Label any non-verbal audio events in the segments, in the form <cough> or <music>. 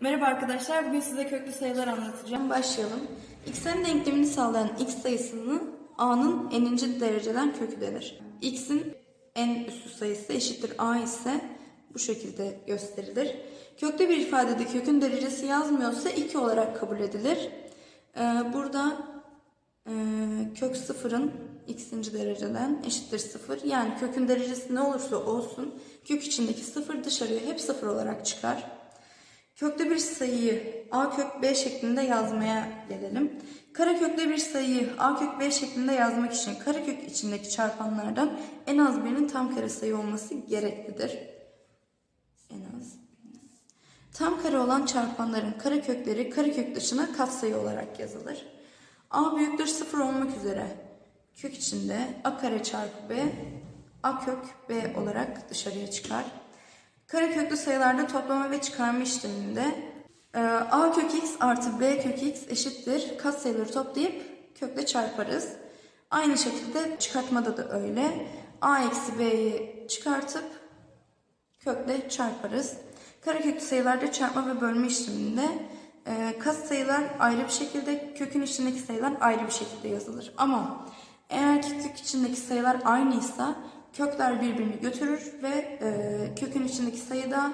Merhaba arkadaşlar, bugün size köklü sayılar anlatacağım. Başlayalım. X'in denklemini sağlayan x sayısının a'nın n'inci dereceden kökü denir. x'in en üstü sayısı eşittir a ise bu şekilde gösterilir. Köklü bir ifadede kökün derecesi yazmıyorsa 2 olarak kabul edilir. Ee, burada e, kök sıfırın x'inci dereceden eşittir sıfır. Yani kökün derecesi ne olursa olsun kök içindeki sıfır dışarıya hep sıfır olarak çıkar. Köklü bir sayıyı a kök b şeklinde yazmaya gelelim. Kareköklü bir sayıyı a kök b şeklinde yazmak için karekök içindeki çarpanlardan en az birinin tam kare sayı olması gereklidir. En az. Tam kare olan çarpanların karekökleri karekök dışına katsayı olarak yazılır. a büyüktür 0 olmak üzere kök içinde a kare çarpı b a kök b olarak dışarıya çıkar. Kareköklü sayılarda toplama ve çıkarma işleminde e, a kök x artı b kök x eşittir katsayıları toplayıp kökle çarparız. Aynı şekilde çıkartmada da öyle. a eksi b'yi çıkartıp kökle çarparız. Kareköklü sayılarda çarpma ve bölme işleminde e, katsayılar ayrı bir şekilde, kökün içindeki sayılar ayrı bir şekilde yazılır. Ama eğer ki kök içindeki sayılar aynıysa kökler birbirini götürür ve e, kökün içindeki sayı da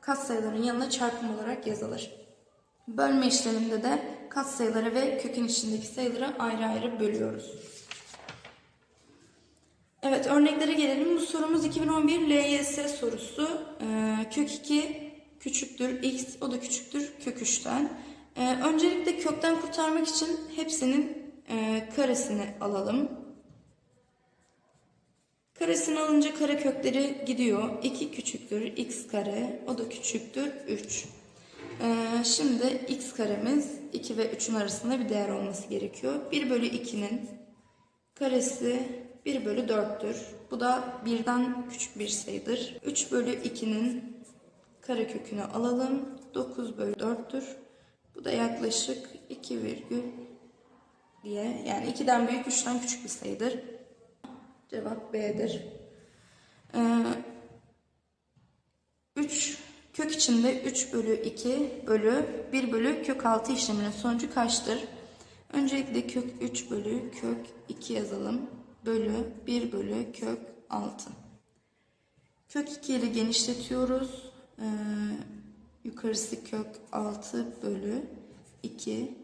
katsayıların yanına çarpım olarak yazılır. Bölme işleminde de katsayıları ve kökün içindeki sayıları ayrı ayrı bölüyoruz. Evet örneklere gelelim. Bu sorumuz 2011 LYS sorusu. Ee, kök 2 küçüktür x o da küçüktür kök 3'ten. Ee, öncelikle kökten kurtarmak için hepsinin e, karesini alalım. Karesini alınca kare kökleri gidiyor. 2 küçüktür x kare o da küçüktür 3. Ee, şimdi x karemiz 2 ve 3'ün arasında bir değer olması gerekiyor. 1 bölü 2'nin karesi 1 bölü 4'tür. Bu da birden küçük bir sayıdır. 3 bölü 2'nin karekökünü alalım. 9 bölü 4'tür. Bu da yaklaşık 2 virgül diye yani 2'den büyük 3'ten küçük bir sayıdır. Cevap B'dir. Ee, 3 kök içinde 3 bölü 2 bölü 1 bölü kök 6 işleminin sonucu kaçtır? Öncelikle kök 3 bölü kök 2 yazalım. Bölü 1 bölü kök 6. Kök 2 ile genişletiyoruz. Ee, yukarısı kök 6 bölü 2.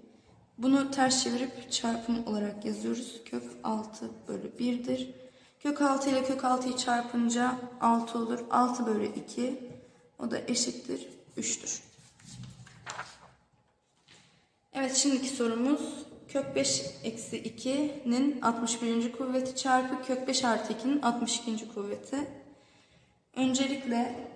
Bunu ters çevirip çarpım olarak yazıyoruz. Kök 6 bölü 1'dir. Kök 6 ile kök 6'yı çarpınca 6 olur. 6 bölü 2. O da eşittir 3'tür. Evet şimdiki sorumuz kök 5 eksi 2'nin 61. kuvveti çarpı kök 5 artı 2'nin 62. kuvveti. Öncelikle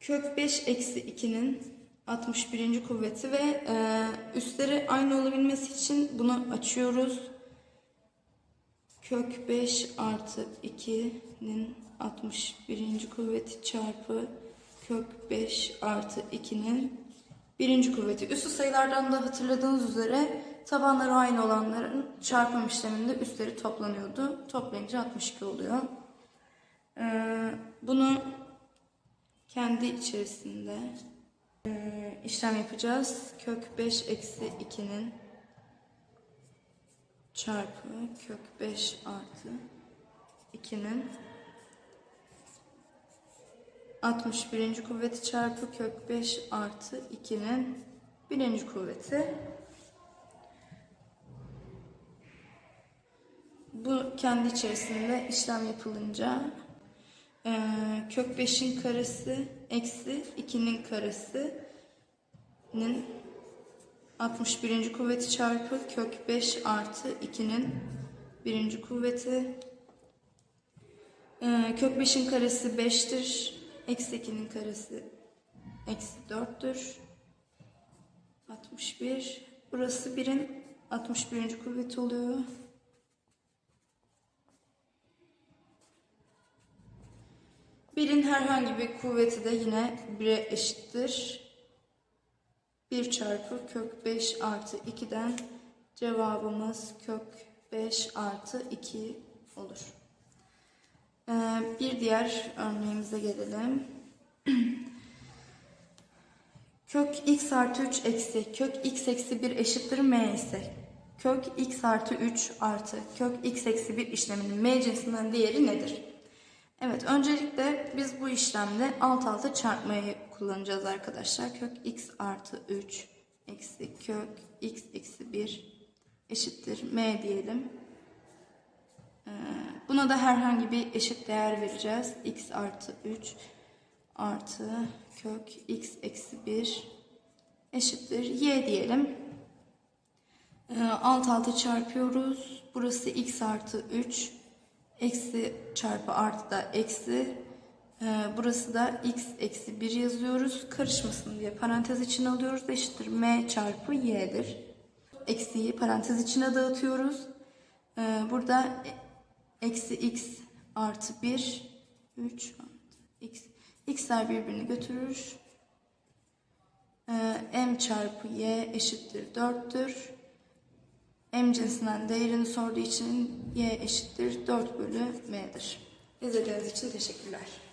kök 5 eksi 2'nin 61. kuvveti ve e, üstleri aynı olabilmesi için bunu açıyoruz. Kök 5 artı 2'nin 61. kuvveti çarpı kök 5 artı 2'nin birinci kuvveti. Üstü sayılardan da hatırladığınız üzere tabanları aynı olanların çarpım işleminde üstleri toplanıyordu. Toplayınca 62 oluyor. Ee, bunu kendi içerisinde işlem yapacağız. Kök 5 eksi 2'nin çarpı kök 5 artı 2'nin 61. kuvveti çarpı kök 5 artı 2'nin birinci kuvveti. Bu kendi içerisinde işlem yapılınca e, kök 5'in karesi eksi 2'nin karesinin 61. kuvveti çarpı kök 5 artı 2'nin birinci kuvveti. Ee, kök 5'in karesi 5'tir. Eksi 2'nin karesi eksi 4'tür. 61. Burası 1'in 61. kuvveti oluyor. Birin herhangi bir kuvveti de yine 1'e eşittir. 1 çarpı kök 5 artı 2'den cevabımız kök 5 artı 2 olur. Ee, bir diğer örneğimize gelelim. <clears throat> Kök x artı 3 eksi kök x eksi 1 eşittir m ise kök x artı 3 artı kök x eksi 1 işleminin m cinsinden değeri nedir? Evet öncelikle biz bu işlemde alt alta çarpmayı kullanacağız arkadaşlar. Kök x artı 3 eksi kök x eksi 1 eşittir m diyelim. Ee, Buna da herhangi bir eşit değer vereceğiz. x artı 3 artı kök x eksi 1 eşittir y diyelim. Ee, Alt alta çarpıyoruz. Burası x artı 3 eksi çarpı artı da eksi. Ee, Burası da x eksi 1 yazıyoruz. Karışmasın diye parantez içine alıyoruz. Eşittir m çarpı y'dir. Eksiyi parantez içine dağıtıyoruz. Ee, Burada eksi x artı 1 3 artı x x'ler birbirini götürür. Ee, m çarpı y eşittir 4'tür. M cinsinden değerini sorduğu için y eşittir 4 bölü m'dir. İzlediğiniz için teşekkürler.